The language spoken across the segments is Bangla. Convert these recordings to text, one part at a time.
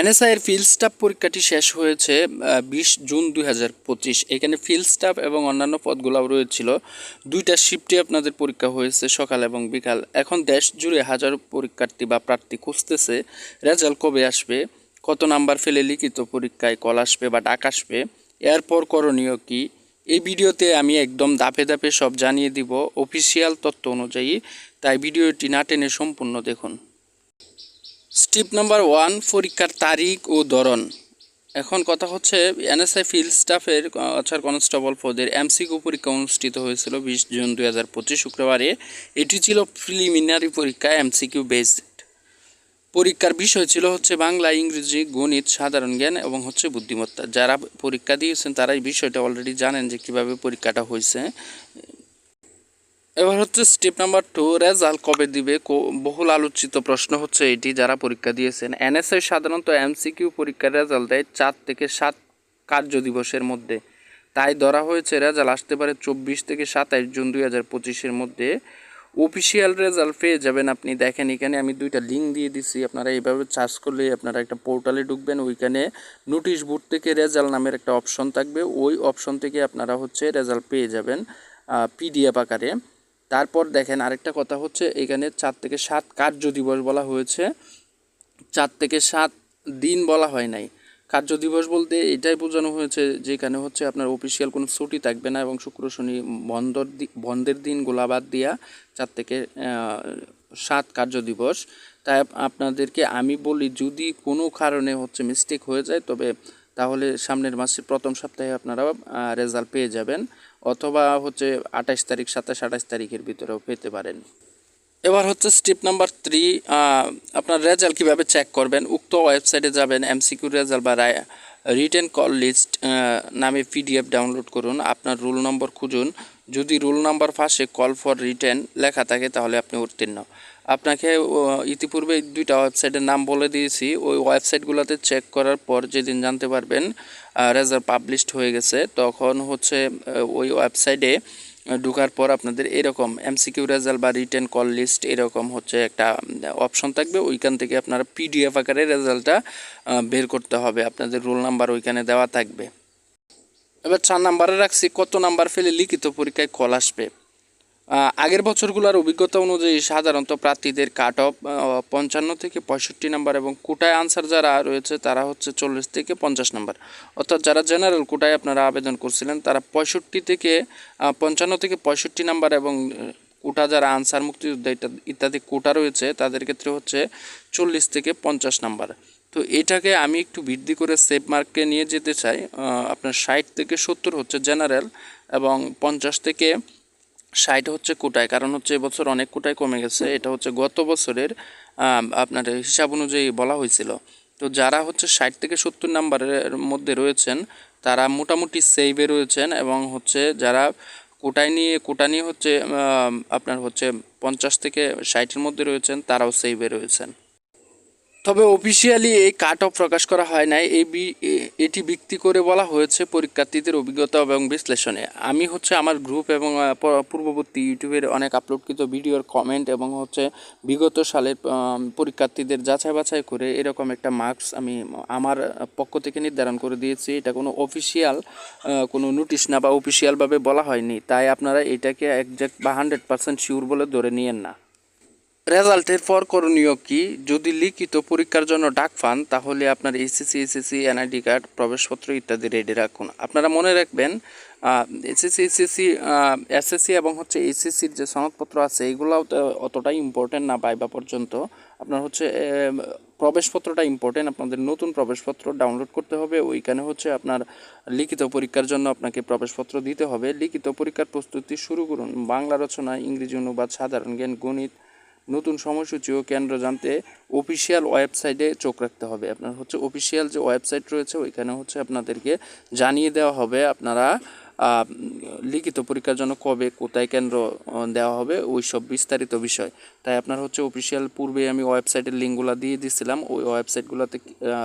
এনএসআই এর ফিল্ড স্টাফ পরীক্ষাটি শেষ হয়েছে বিশ জুন দুই হাজার পঁচিশ। এখানে ফিল্ড স্টাফ এবং অন্যান্য পদগুলোও রয়েছিল। দুইটা শিফটে আপনাদের পরীক্ষা হয়েছে সকাল এবং বিকাল। এখন দেশ জুড়ে হাজারো পরীক্ষার্থী বা প্রার্থী খুঁজতেছে রেজাল্ট কবে আসবে, কত নাম্বার ফেলে লিখিত পরীক্ষায় কল আসবে বা ডাক আসবে, এরপর করণীয় কি? এই ভিডিওতে আমি একদম দাপে দাপে সব জানিয়ে দিব অফিসিয়াল তথ্য অনুযায়ী। তাই ভিডিওটি না টেনে সম্পূর্ণ দেখুন। স্টেপ নাম্বার ওয়ান, পরীক্ষার তারিখ ও ধরন। এখন কথা হচ্ছে, এনএসআই ফিল্ড স্টাফের আচার কনস্টেবল পদের এমসিকিউ পরীক্ষা অনুষ্ঠিত হয়েছিল বিশ জুন দুই হাজার পঁচিশ শুক্রবারে। এটি ছিল প্রিলিমিনারি পরীক্ষা, এমসিকিউ বেসড পরীক্ষার বিষয় ছিল হচ্ছে বাংলা, ইংরেজি, গণিত, সাধারণ জ্ঞান এবং হচ্ছে বুদ্ধিমত্তা। যারা পরীক্ষা দিয়েছেন তারা এই বিষয়টা অলরেডি জানেন যে কীভাবে পরীক্ষাটা হয়েছে। এবার হচ্ছে স্টেপ নাম্বার টু রেজাল্ট কবে দিবে? বহুল আলোচিত প্রশ্ন হচ্ছে এটি, যারা পরীক্ষা দিয়েছেন। এনএসআই সাধারণত এমসিকিউ পরীক্ষার রেজাল্ট দেয় চার থেকে সাত কার্য দিবসের মধ্যে। তাই ধরা হয়েছে রেজাল্ট আসতে পারে চব্বিশ থেকে সাতাইশ জুন দুই হাজার পঁচিশের মধ্যে। অফিসিয়াল রেজাল্ট পেয়ে যাবেন আপনি। দেখেন, এখানে আমি দুইটা লিঙ্ক দিয়ে দিছি। আপনারা এইভাবে চার্জ করলে আপনারা একটা পোর্টালে ঢুকবেন। ওইখানে নোটিশ বোর্ড থেকে রেজাল্ট নামের একটা অপশন থাকবে। ওই অপশন থেকে আপনারা হচ্ছে রেজাল্ট পেয়ে যাবেন পিডিএফ আকারে। তারপর দেখেন আরেকটা কথা হচ্ছে, এখানে চার থেকে সাত কার্য দিবস বলা হয়েছে। চার থেকে সাত দিন বলা হয় নাই। কার্য দিবস বলতে এটাই বোঝানো হয়েছে যেখানে হচ্ছে আপনার অফিসিয়াল কোনো ছুটি থাকবে না এবং শুক্র, শনি বন্ধর বন্ধের দিনগুলো বাদ দিয়া চার থেকে সাত কার্য দিবস তাই আপনাদেরকে আমি বলি, যদি কোনো কারণে হচ্ছে মিস্টেক হয়ে যায়, তবে তাহলে সামনের মাসের প্রথম সপ্তাহে আপনারা রেজাল্ট পেয়ে যাবেন। অথবা হচ্ছে আঠাশ তারিখ, সাতাশ, আঠাশ তারিখের ভিতরেও পেতে পারেন। এবার হচ্ছে স্টেপ নাম্বার থ্রি আপনার রেজাল্ট কীভাবে চেক করবেন? উক্ত ওয়েবসাইটে যাবেন এমসিকিউ রেজাল্ট বা রিটেন কল লিস্ট নামে পিডিএফ ডাউনলোড করুন, আপনার রোল নম্বর খুঁজুন। যদি রোল নাম্বার পাশে কল ফর রিটেন লেখা থাকে, তাহলে আপনি উত্তীর্ণ। আপনাকে ইতিপূর্বে দুইটা ওয়েবসাইটের নাম বলে দিয়েছি। ওই ওয়েবসাইটগুলোতে চেক করার পর যেদিন জানতে পারবেন রেজাল্ট পাবলিশড হয়ে গেছে। তখন হচ্ছে ওই ওয়েবসাইটে ঢুকার পর আপনাদের এরকম এমসিকিউ রেজাল্ট বা রিটার্ন কল লিস্ট এরকম হচ্ছে একটা অপশন থাকবে। ওইখান থেকে আপনারা পিডিএফ আকারে রেজাল্টটা বের করতে হবে। আপনাদের রোল নাম্বার ওইখানে দেওয়া থাকবে। এবার চার নাম্বারে রাখছি। কত নাম্বার ফেলে লিখিত পরীক্ষায় কল আসবে? আগের বছরগুলোর অভিজ্ঞতা অনুযায়ী সাধারণত প্রার্থীদের কাট অফ পঞ্চান্ন থেকে পঁয়ষট্টি নাম্বার এবং কোটায় আনসার যারা রয়েছে তারা হচ্ছে চল্লিশ থেকে পঞ্চাশ নাম্বার অর্থাৎ যারা জেনারেল কোটায় আপনারা আবেদন করছিলেন, তারা পঁয়ষট্টি থেকে পঞ্চান্ন থেকে পঁয়ষট্টি নাম্বার এবং কোটা যারা আনসার মুক্তিযোদ্ধা ইত্যাদি- কোটা রয়েছে, তাদের ক্ষেত্রে হচ্ছে চল্লিশ থেকে পঞ্চাশ নাম্বার তো এটাকে আমি একটু বৃদ্ধি করে সেফ মার্ককে নিয়ে যেতে চাই। আপনার ষাট থেকে সত্তর হচ্ছে জেনারেল এবং পঞ্চাশ থেকে ষাট হচ্ছে কোটায়, কারণ হচ্ছে এবছর অনেক কোটায় কমে গেছে। এটা হচ্ছে গত বছরের আপনার হিসাব অনুযায়ী বলা হয়েছিল। তো যারা হচ্ছে ষাট থেকে সত্তর নাম্বারের মধ্যে রয়েছেন, তারা মোটামুটি সেভে রয়েছেন এবং হচ্ছে যারা কোটায় নিয়ে, কোটা নিয়ে হচ্ছে আপনার হচ্ছে পঞ্চাশ থেকে ষাটের মধ্যে রয়েছেন, তারাও সেভে রয়েছেন। তবে অফিসিয়ালি এই কাট অফ প্রকাশ করা হয় নাই। এই এটি ভিত্তি করে বলা হয়েছে পরীক্ষার্থীদের অভিজ্ঞতা এবং বিশ্লেষণে। আমি হচ্ছে আমার গ্রুপ এবং পূর্ববর্তী ইউটিউবের অনেক আপলোডকৃত ভিডিওর কমেন্ট এবং হচ্ছে বিগত সালের পরীক্ষার্থীদের যাচাই বাছাই করে এরকম একটা মার্কস আমি আমার পক্ষ থেকে নির্ধারণ করে দিয়েছি। এটা কোনো অফিসিয়াল কোনো নোটিশ না বা অফিসিয়ালভাবে বলা হয়নি। তাই আপনারা এটাকে একজ্যাক্ট বা হান্ড্রেড পার্সেন্ট শিওর বলে ধরে নিয়েন না। রেজাল্টের পর করণীয় কি? যদি লিখিত পরীক্ষার জন্য ডাক পান, তাহলে আপনার এসএসসি এসএসসি, এনআইডি কার্ড, প্রবেশপত্র ইত্যাদি রেডি রাখুন। আপনারা মনে রাখবেন এসএসসি এসএসসি এসএসসি এবং হচ্ছে এইচএসসির যে সনদপত্র আছে, এগুলোও তো অতটাই ইম্পর্টেন্ট না বাইবা পর্যন্ত। আপনার হচ্ছে প্রবেশপত্রটা ইম্পর্টেন্ট আপনাদের নতুন প্রবেশপত্র ডাউনলোড করতে হবে। ওইখানে হচ্ছে আপনার লিখিত পরীক্ষার জন্য আপনাকে প্রবেশপত্র দিতে হবে। লিখিত পরীক্ষার প্রস্তুতি শুরু করুন। বাংলা রচনা, ইংরেজি অনুবাদ, সাধারণ জ্ঞান, গণিত নতুন সময়সূচি ও কেন্দ্র জানতে অফিসিয়াল ওয়েবসাইটে চোখ রাখতে হবে। আপনার হচ্ছে অফিসিয়াল যে ওয়েবসাইট রয়েছে, ওইখানে হচ্ছে আপনাদেরকে জানিয়ে দেওয়া হবে আপনারা লিখিত পরীক্ষার জন্য কবে, কোথায় কেন্দ্র দেওয়া হবে ওই সব বিস্তারিত বিষয়। তাই আপনার হচ্ছে অফিসিয়াল পূর্বে আমি ওয়েবসাইটের লিঙ্কগুলো দিয়ে দিছিলাম, ওই ওয়েবসাইটগুলোতে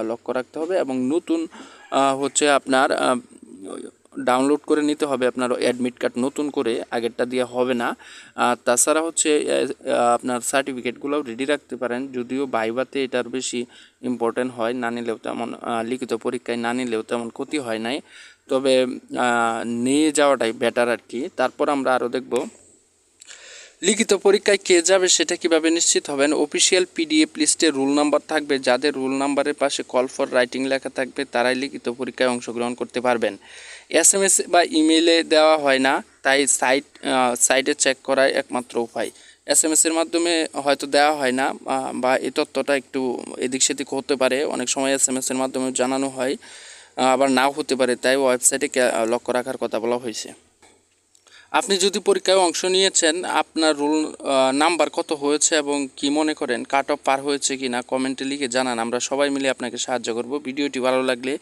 লক্ষ্য রাখতে হবে এবং নতুন হচ্ছে আপনার ডাউনলোড করে নিতে হবে আপনার অ্যাডমিট কার্ড নতুন করে, আগেরটা দিয়ে হবে না। তাছাড়া হচ্ছে আপনার সার্টিফিকেটগুলোও রেডি রাখতে পারেন। যদিও বাইবাতে এটার বেশি ইম্পর্টেন্ট হয়, না নিলেও তেমন লিখিত পরীক্ষায় না নিলেও তেমন ক্ষতি হয় নাই। তবে নিয়ে যাওয়াটাই বেটার আর কি। তারপর আমরা আরও দেখব, লিখিত পরীক্ষায় কে যাবে সেটা কীভাবে নিশ্চিত হবেন। অফিসিয়াল পিডিএফ লিস্টে রুল নাম্বার থাকবে। যাদের রুল নাম্বারের পাশে কল ফর রাইটিং লেখা থাকবে, তারাই লিখিত পরীক্ষায় অংশগ্রহণ করতে পারবেন। এস এম এস বা ইমেইলে দেওয়া হয় না, তাই সাইট সাইটে চেক করাই একমাত্র উপায়। এস এম এসের মাধ্যমে হয়তো দেওয়া হয় না বা এই তথ্যটা একটু এদিক সেদিক হতে পারে, অনেক সময় এস এম এর মাধ্যমে জানানো হয় আবার নাও হতে পারে, তাই ওয়েবসাইটে লক্ষ্য রাখার কথা বলা হয়েছে। আপনি যদি পরীক্ষায় অংশ নিয়েছেন, আপনার রোল নাম্বার কত হয়েছে এবং কি মনে করেন, কাট অফ পার হয়েছে কি না কমেন্টে লিখে জানান। আমরা সবাই মিলে আপনাকে সাহায্য করব। ভিডিওটি ভালো লাগলে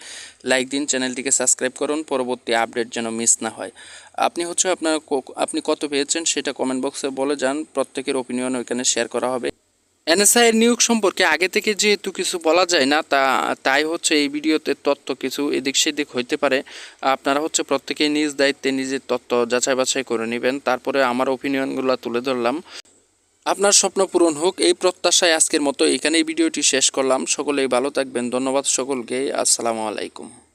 লাইক দিন, চ্যানেলটিকে সাবস্ক্রাইব করুন। পরবর্তী আপডেট যেন মিস না হয়। আপনি হচ্ছে আপনার আপনি কত পেয়েছেন সেটা কমেন্ট বক্সে বলে যান। প্রত্যেকের ওপিনিয়ন ওইখানে শেয়ার করা হবে। এনএসআই এর নিয়োগ সম্পর্কে আগে থেকে যেহেতু কিছু বলা যায় না, তা, তাই হচ্ছে এই ভিডিওতে তথ্য কিছু এদিক সেদিক হইতে পারে। আপনারা হচ্ছে প্রত্যেকেই নিজ দায়িত্বে নিজের তথ্য যাচাই বাছাই করে নেবেন। তারপরে আমার ওপিনিয়নগুলো তুলে ধরলাম। আপনার স্বপ্ন পূরণ হোক, এই প্রত্যাশায় আজকের মতো এখানেই ভিডিওটি শেষ করলাম। সকলেই ভালো থাকবেন। ধন্যবাদ সকলকে। আসসালামু আলাইকুম।